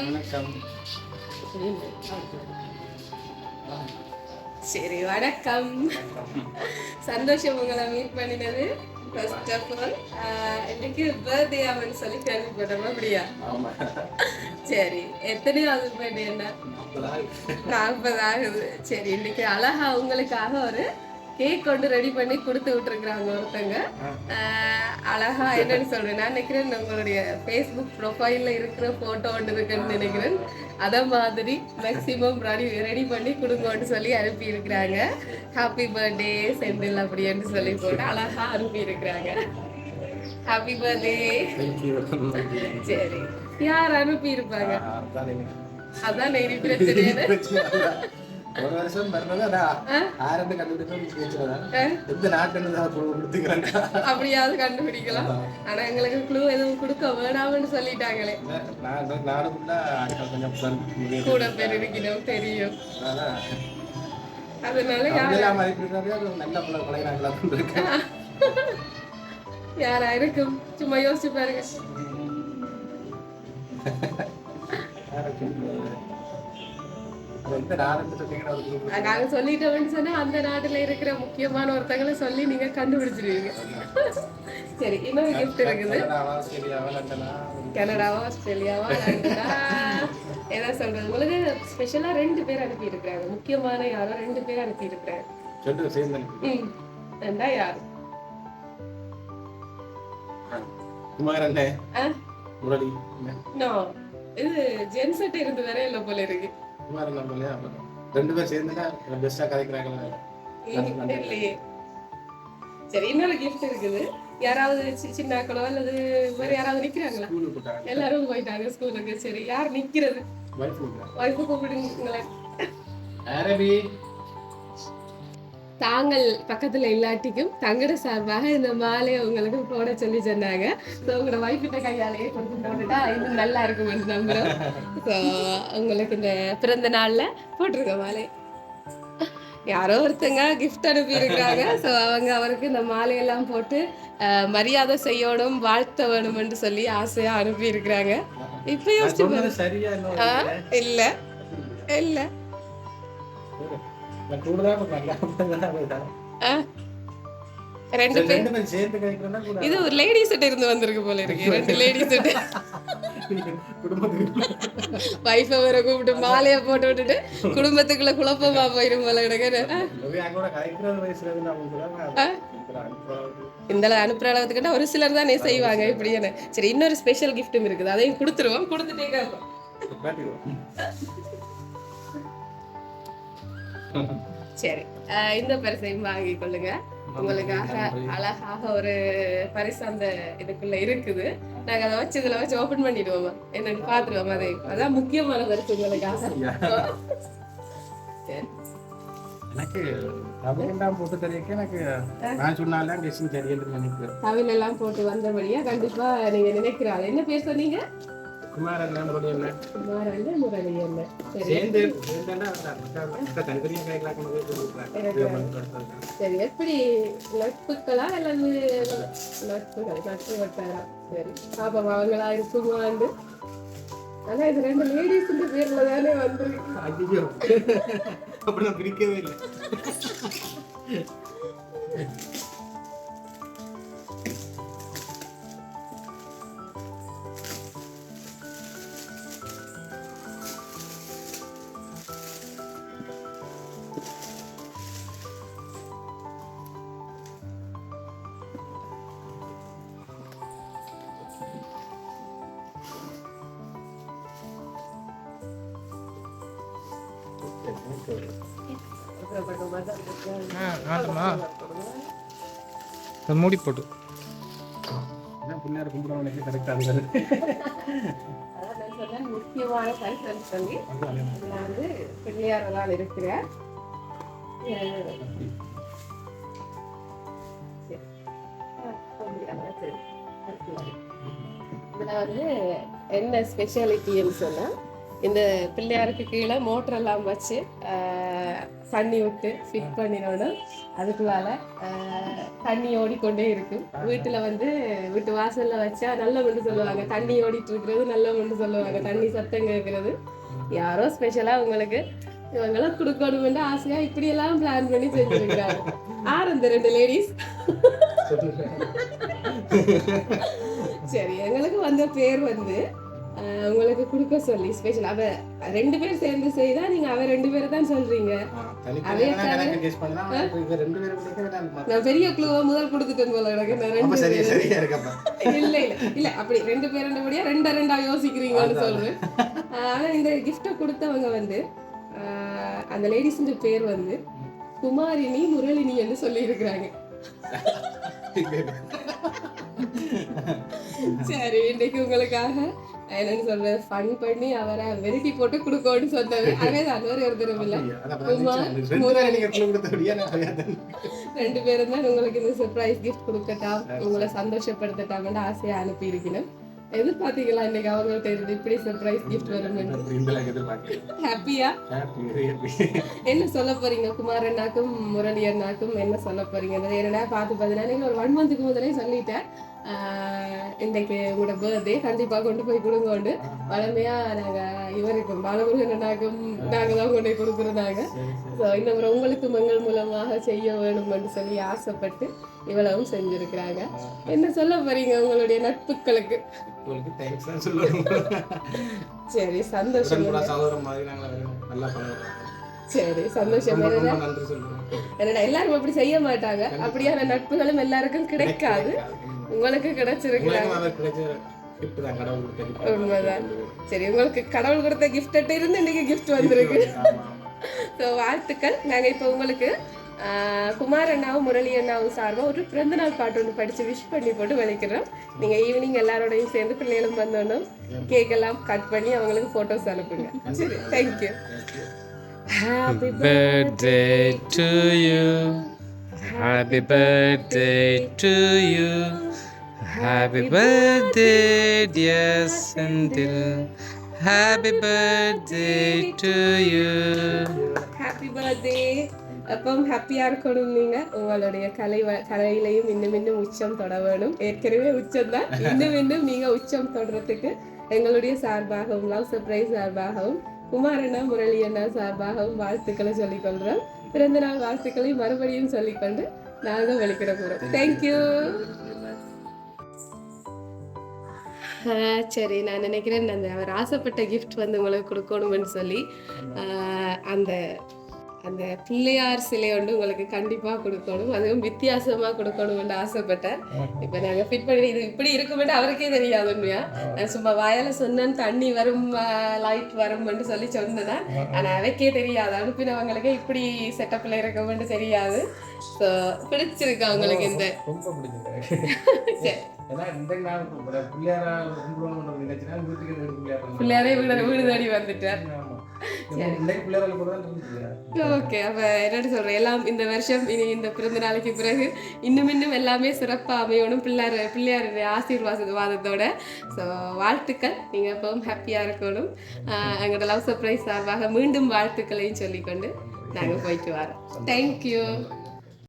வணக்கம். சரி வணக்கம். சந்தோஷம் உங்களை மீட் பண்ணினது ஃபர்ஸ்ட் ஆஃப் ஆல் இன்னைக்கு பர்த்டே அவன் சொல்லி கேள்விப்பட்டோம் அப்படியா? சரி எத்தனையாவது பர்த்டே என்ன? நாற்பது ஆகுது. சரி இன்னைக்கு அழகா உங்களுக்காக ஒரு கேக் கொண்டு ரெடி பண்ணி கொடுத்து விட்டுருக்குறாங்க ஒருத்தங்க. அழகா என்னன்னு சொல்றேன். நான் நினைக்கிறேன் உங்களுடைய ஃபேஸ்புக் ப்ரொஃபைல்ல இருக்கிற போட்டோ ஒன்று இருக்குன்னு நினைக்கிறேன். அத மாதிரி மேக்சிமம் ரெடி ரெடி பண்ணி கொடுங்கன்னு சொல்லி அனுப்பி இருக்கிறாங்க ஹாப்பி பர்த்டே செந்தில் அப்படின்னு சொல்லி போட்டு அழகா அனுப்பி இருக்கிறாங்க ஹாப்பி பர்த்டே சரி. யார் அனுப்பி இருப்பாங்க அதான் நெறி பிரச்சனை. ஒரு வருஷம் பிறந்தது கொடுத்துக்கிறேன் அப்படியாவது கண்டுபிடிக்கலாம். ஆனா எங்களுக்கு க்ளூ எதுவும் கொடுக்க வேணாம்னு சொல்லிட்டாங்களே. கூட பேர் இருக்கணும். தெரியும். அதான். அதனால யாரா இருக்கும்? சும்மா யோசிச்சு பாருங்க. நாங்க சொல்லிட்டோம்னு சொன்னா அந்த நாட்டுல இருக்கிற முக்கியமான ஒருத்தங்களை சொல்லி நீங்க கண்டுபிடிச்சிருவீங்க. சரி இன்னொரு கிஃப்ட் இருக்குது. கனடாவா, ஆஸ்திரேலியாவா, என்ன சொல்றது? உங்களுக்கு ஸ்பெஷலா ரெண்டு பேர் அனுப்பி இருக்கிறாங்க முக்கியமான யாரோ ரெண்டு பேர் அனுப்பி இருக்கிறாங்க ரெண்டா யாரு? குமாரன் ஆ? முரளி? நோ இது ஜென்செட் இருந்து வேற இல்ல போல இருக்கு. குமாரன் நம்மளையா? ரெண்டு பேர் சேர்ந்துட்டா பெஸ்டா கதைக்கிறாங்களா? இல்லையே. சரி இன்னொரு கிஃப்ட் இருக்குது. யாராவது சி- சின்னாக்களோ அல்லது வேற யாராவது நிக்கிறாங்களா? எல்லாரும் போயிட்டாங்க ஸ்கூலுக்கு சரி யார் நிக்கிறது. வைஃபு கூப்பிடுங்களேன். அரபி தாங்கள் பக்கத்துல இல்லாட்டிக்கும் தங்கட சார்பாக இந்த மாலையை உங்களுக்கு போட சொல்லி சொன்னாங்க. ஸோ உங்களோட வைஃபிட்ட கையாலேயே கொடுத்து போட்டுட்டா இன்னும் நல்லா இருக்கும் நம்புறோம். ஸோ உங்களுக்கு இந்த பிறந்த நாள்ல போட்டிருக்க மாலை. யாரோ ஒருத்தங்க கிஃப்ட் அனுப்பி இருக்காங்க ஸோ அவங்க அவருக்கு இந்த மாலையெல்லாம் போட்டு மரியாதை செய்யணும் வாழ்த்த வேணும்னு சொல்லி ஆசையா அனுப்பி இருக்கிறாங்க இப்போ யோசிச்சு இல்ல? இல்ல. ரெண்டு பேரும் இது ஒரு லேடி செட் இருந்து வந்திருக்கு போல இருக்கு. ரெண்டு லேடி செட் வைஃபை வேற கூப்பிட்டு மாலையை போட்டு விட்டுட்டு குடும்பத்துக்குள்ள குழப்பமா போயிரும் போல எனக்கு இந்த அனுப்புற அளவுக்கு ஒரு சிலர் தானே செய்வாங்க. இப்படி சரி இன்னொரு ஸ்பெஷல் கிஃப்ட்டும் இருக்குது. அதையும் கொடுத்துருவோம். கொடுத்துட்டே சரி. இந்த பரிசையும் வாங்கி கொள்ளுங்க. உங்களுக்காக அழகாக ஒரு பரிசு அந்த இதுக்குள்ள இருக்குது. நாங்க அதை வச்சு இதுல வச்சு ஓபன் பண்ணிடுவோம். என்னன்னு பாத்துருவோம் அதை அதான் முக்கியமான பரிசு உங்களுக்காக. எனக்கு தமிழ்லாம் போட்டு தெரியக்க எனக்கு நான் சொன்னாலும் கெஸ்டிங் தெரியல நினைக்கிறேன். தமிழ் எல்லாம் போட்டு வந்தபடியா கண்டிப்பா நீங்க நினைக்கிறாள் என்ன பேர் சொன்னீங்க? குமாரன் என்ன என்ன குமாரல்ல முரளி என்ன சரி சேர்ந்து சேர்ந்தா தனித்தனியாக கைகளாக்கணும் சரி எப்படி நட்புகளா அல்லது நட்புகள் நட்பு வட்டாரா? சரி பாப்பா அவங்களா இருக்குமாண்டு ஆனா இது ரெண்டு லேடிஸ் பேர்ல தானே வந்திருக்கு. ஐயோ. அப்படி நான் பிரிக்கவே இல்லை. மூடி போட்டு. பிள்ளையார் கரெக்டாக நான் முக்கியமான பரிசு சொல்லி இதுல வந்து பிள்ளையாரெல்லாம் இருக்கிறேன் இதுல வந்து என்ன ஸ்பெஷாலிட்டின்னு சொன்னா இந்த பிள்ளையாருக்கு கீழே மோட்டர் எல்லாம் வச்சு தண்ணி விட்டு ஃபிட் பண்ணினோன்னு அதுக்குள்ளால ஆஹ், தண்ணி ஓடிக்கொண்டே இருக்கும். வீட்டுல வந்து வீட்டு வாசல்ல வச்சா நல்ல மண்டு சொல்லுவாங்க. தண்ணி ஓடிட்டு இருக்கிறது நல்ல மண்டு சொல்லுவாங்க. தண்ணி சத்தம் கேட்கறது. யாரோ ஸ்பெஷலா உங்களுக்கு இவங்கெல்லாம் கொடுக்கணும்னு ஆசையா இப்படி எல்லாம் பிளான் பண்ணி செஞ்சிருக்கிறாங்க. ஆர் அந்த ரெண்டு லேடிஸ் சரி எங்களுக்கு வந்த பேர் வந்து உங்களுக்கு கொடுக்க சொல்லி ஸ்பெஷல் அவ ரெண்டு பேர் சேர்ந்து செய்தா நீங்க அவ ரெண்டு பேர் தான் சொல்றீங்க. நான் பெரிய குழுவா முதல் கொடுத்துட்டேன் போல எனக்கு. நான் ரெண்டு. இல்ல இல்ல இல்ல அப்படி ரெண்டு பேர் ரெண்டபடியா ரெண்டா ரெண்டா யோசிக்கிறீங்கன்னு சொல்றேன் ஆனா இந்த கிஃப்ட கொடுத்தவங்க வந்து அந்த லேடிஸுடைய பேர் வந்து குமாரினி முரளினி என்று சொல்லி இருக்கிறாங்க சரி இன்னைக்கு உங்களுக்காக என்னன்னு சொல்றது? ஃபன் பண்ணி அவரை வெரைட்டி போட்டு கொடுக்கணும்னு சொன்னது. அதே வேற ஒருத்தரும் இல்ல. ரெண்டு பேரும் தான் உங்களுக்கு இந்த சர்ப்ரைஸ் கிஃப்ட் கொடுக்கட்டாம். உங்களை சந்தோஷப்படுத்தட்டாம்னு ஆசையா அனுப்பி இருக்கணும் எதிர்பார்த்தீங்களா இன்னைக்கு அவங்கள்ட்ட இருந்து இப்படி சர்ப்ரைஸ் கிஃப்ட் வரும் ஹாப்பியா என்ன சொல்ல போறீங்க? குமார் அண்ணாக்கும் முரளி அண்ணாக்கும் என்ன சொல்ல போறீங்க? ஏன்னா பார்த்து பார்த்தீங்கன்னா நீங்க ஒரு ஒன் மந்த்துக்கு முதலே சொல்லிட்டேன். ஆஹ் இன்னைக்கு உங்களோட பர்த்டே கண்டிப்பா கொண்டு போய் கொடுங்கோண்டு. வளமையா நாங்க இவருக்கும் பாலமுருகன் அண்ணாக்கும் நாங்க தான் கொண்டு போய் கொடுக்குறதாங்க ஸோ இந்த முறை உங்களுக்கும் எங்கள் மூலமாக செய்ய வேணும்னு சொல்லி ஆசைப்பட்டு இவ்வளவும் செஞ்சிருக்கிறாங்க. என்ன சொல்ல போறீங்க உங்களுடைய நட்புகளுக்கு சரி சந்தோஷம் சரி சந்தோஷம் என்னடா எல்லாரும் அப்படி செய்ய மாட்டாங்க. அப்படியான நட்புகளும் எல்லாருக்கும் கிடைக்காது. உங்களுக்கு கிடைச்சிருக்கிறாங்க உண்மைதான். சரி உங்களுக்கு கடவுள் கொடுத்த கிஃப்ட் இருந்து இன்னைக்கு கிஃப்ட் வந்திருக்கு. ஸோ வாழ்த்துக்கள். நாங்கள் இப்போ உங்களுக்கு குமார் அண்ணாவும் முரளி அண்ணாவும் சார்பாக ஒரு பிறந்தநாள் பாட்டு ஒன்று படித்து விஷ் பண்ணி போட்டு விளைக்கிறோம். நீங்கள் ஈவினிங் எல்லாரோடையும் சேர்ந்து பிள்ளைகளும் வந்தோன்னும் கேக் எல்லாம் கட் பண்ணி அவங்களுக்கு ஃபோட்டோஸ் அனுப்புங்க. சரி thank you happy birthday to you. Happy birthday to you. Happy birthday, dear Senthil. Happy birthday to you. Happy birthday அப்பம் ஹாப்பியாக இருக்கணும் நீங்கள் உங்களுடைய கலை வ- கலையிலையும் இன்னும் இன்னும் உச்சம் தொட வேணும் ஏற்கனவே உச்சம் தான் இன்னும் இன்னும் நீங்கள் உச்சம் தொடர்றதுக்கு எங்களுடைய சார்பாகவும் லவ் சர்ப்ரைஸ் சார்பாகவும் குமாரண்ணா முரளி அண்ணா சார்பாகவும் வாழ்த்துக்களை சொல்லிக்கொள்கிறோம் பிறந்த நாள் வாழ்த்துக்களை மறுபடியும் சொல்லிக்கொண்டு நாங்கள் வெளிக்கிட போகிறோம் தேங்க்யூ சரி நான் நினைக்கிறேன் அந்த அவர் ஆசைப்பட்ட கிஃப்ட் வந்து உங்களுக்கு கொடுக்கணும்னு சொல்லி ஆஹ், அந்த அந்த பிள்ளையார் சிலை ஒன்று உங்களுக்கு கண்டிப்பாக கொடுக்கணும். அதுவும் வித்தியாசமாக கொடுக்கணும்னு ஆசைப்பட்டேன். இப்போ நாங்கள் ஃபிட் பண்ணி இது இப்படி இருக்குமென்று அவருக்கே தெரியாது உண்மையா? நான் சும்மா வாயால் சொன்னேன் தண்ணி வரும் லைட் வரும்னு சொல்லி சொன்னேன் ஆனால் அவருக்கே தெரியாது. அனுப்பினவங்களுக்கு இப்படி செட்டப்பில் இருக்குமென்று தெரியாது. ஸோ பிடிச்சிருக்கு அவங்களுக்கு இந்த ரொம்ப பிடிச்சிருக்கு. பிள்ளையாரா வீடு தேடி வந்துட்டார். ஓகே அப்போ என்னன்னு சொல்கிறேன் எல்லாம் இந்த வருஷம் இனி இந்த பிறந்த நாளைக்கு பிறகு இன்னும் இன்னும் எல்லாமே சிறப்பாக அமையணும். பிள்ளையார் பிள்ளையாருடைய ஆசீர்வாதத்தோட. ஸோ வாழ்த்துக்கள். நீங்கள் எப்பவும் ஹாப்பியாக இருக்கணும். எங்களோட லவ் சர்ப்ரைஸ் சார்பாக மீண்டும் வாழ்த்துக்களையும் சொல்லிக்கொண்டு நாங்கள் போயிட்டு வரோம். தேங்க்யூ